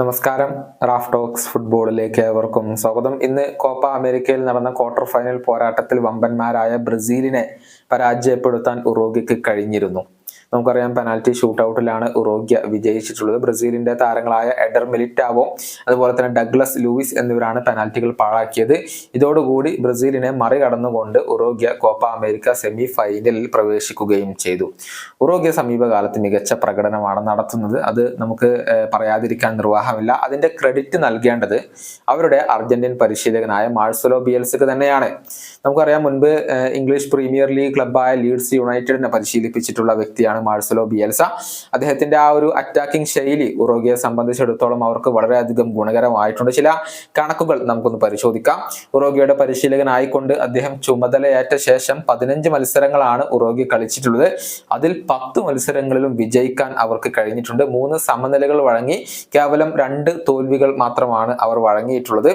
നമസ്കാരം. Raf talks ഫുട്ബോളിലേക്ക് ഏവർക്കും സ്വാഗതം. ഇന്ന് കോപ്പ അമേരിക്കയിൽ നടന്ന ക്വാർട്ടർ ഫൈനൽ പോരാട്ടത്തിൽ വമ്പന്മാരായ ബ്രസീലിനെ പരാജയപ്പെടുത്താൻ ഉറോഗിക്ക് കഴിഞ്ഞിരുന്നു. നമുക്കറിയാം പെനാൽറ്റി ഷൂട്ടൌട്ടിലാണ് ഉറോഗ്യ വിജയിച്ചിട്ടുള്ളത്. ബ്രസീലിന്റെ താരങ്ങളായ എഡർ മിലിറ്റാവോ അതുപോലെ തന്നെ ഡഗ്ലസ് ലൂയിസ് എന്നിവരാണ് പെനാൽറ്റികൾ പാഴാക്കിയത്. ഇതോടുകൂടി ബ്രസീലിനെ മറികടന്നുകൊണ്ട് ഉറോഗ്യ കോപ്പ അമേരിക്ക സെമി ഫൈനലിൽ പ്രവേശിക്കുകയും ചെയ്തു. ഉറോഗ്യ സമീപകാലത്ത് മികച്ച പ്രകടനമാണ് നടത്തുന്നത്. അത് നമുക്ക് പറയാതിരിക്കാൻ നിർവാഹമില്ല. അതിന്റെ ക്രെഡിറ്റ് നൽകേണ്ടത് അവരുടെ അർജന്റീൻ പരിശീലകനായ മാഴ്സലോ ബിയൽസിക്ക് തന്നെയാണ്. നമുക്കറിയാം മുൻപ് ഇംഗ്ലീഷ് പ്രീമിയർ ലീഗ് ക്ലബായ ലീഡ്സ് യുണൈറ്റഡിനെ പരിശീലിപ്പിച്ചിട്ടുള്ള വ്യക്തിയാണ് മാഴ്സലോ ബിയൽസ. അദ്ദേഹത്തിന്റെ ആ ഒരു അറ്റാക്കിംഗ് ശൈലി ഉറോഗിയെ സംബന്ധിച്ചിടത്തോളം അവർക്ക് വളരെയധികം ഗുണകരമായിട്ടുണ്ട്. ചില കണക്കുകൾ നമുക്കൊന്ന് പരിശോധിക്കാം. ഉറോഗിയുടെ പരിശീലകനായിക്കൊണ്ട് അദ്ദേഹം ചുമതലയേറ്റ ശേഷം പതിനഞ്ച് മത്സരങ്ങളാണ് ഉറോഗി കളിച്ചിട്ടുള്ളത്. അതിൽ പത്ത് മത്സരങ്ങളിലും വിജയിക്കാൻ അവർക്ക് കഴിഞ്ഞിട്ടുണ്ട്. മൂന്ന് സമനിലകൾ വഴങ്ങി കേവലം രണ്ട് തോൽവികൾ മാത്രമാണ് അവർ വഴങ്ങിയിട്ടുള്ളത്.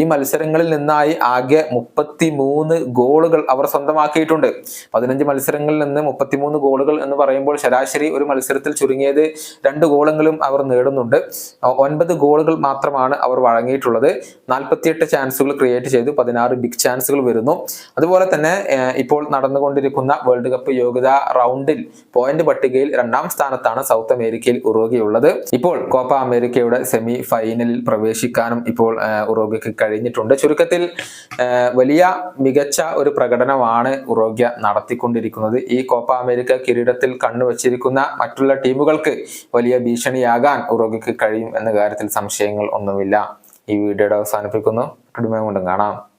ഈ മത്സരങ്ങളിൽ നിന്നായി ആകെ മുപ്പത്തി മൂന്ന് ഗോളുകൾ അവർ സ്വന്തമാക്കിയിട്ടുണ്ട്. പതിനഞ്ച് മത്സരങ്ങളിൽ നിന്ന് മുപ്പത്തിമൂന്ന് ഗോളുകൾ എന്ന് പറയുമ്പോൾ ശരാശരി ഒരു മത്സരത്തിൽ ചുരുങ്ങിയത് രണ്ട് ഗോളെങ്കിലും അവർ നേടുന്നുണ്ട്. ഒൻപത് ഗോളുകൾ മാത്രമാണ് അവർ വഴങ്ങിയിട്ടുള്ളത്. നാൽപ്പത്തിയെട്ട് ചാൻസുകൾ ക്രിയേറ്റ് ചെയ്തു. പതിനാറ് ബിഗ് ചാൻസുകൾ വരുന്നു. അതുപോലെ തന്നെ ഇപ്പോൾ നടന്നുകൊണ്ടിരിക്കുന്ന വേൾഡ് കപ്പ് യോഗ്യതാ റൗണ്ടിൽ പോയിന്റ് പട്ടികയിൽ രണ്ടാം സ്ഥാനത്താണ് സൗത്ത് അമേരിക്കയിൽ ഉറോഗിയുള്ളത്. ഇപ്പോൾ കോപ്പ അമേരിക്കയുടെ സെമി ഫൈനലിൽ പ്രവേശിക്കാനും ഇപ്പോൾ ഉറോഗ്യക്ക് കഴിഞ്ഞിട്ടുണ്ട്. ചുരുക്കത്തിൽ വലിയ മികച്ച ഒരു പ്രകടനമാണ് ഉറോഗ്യ നടത്തിക്കൊണ്ടിരിക്കുന്നത്. ഈ കോപ്പ അമേരിക്ക കിരീടത്തിൽ കണ്ണുവച്ചിരിക്കുന്ന മറ്റുള്ള ടീമുകൾക്ക് വലിയ ഭീഷണിയാകാൻ ഉറുഗയ്ക്ക് കഴിയും എന്ന കാര്യത്തിൽ സംശയങ്ങൾ ഒന്നുമില്ല. ഈ വീഡിയോയുടെ അവസാനിപ്പിക്കുന്നു. കുടുംബം കൊണ്ടും കാണാം.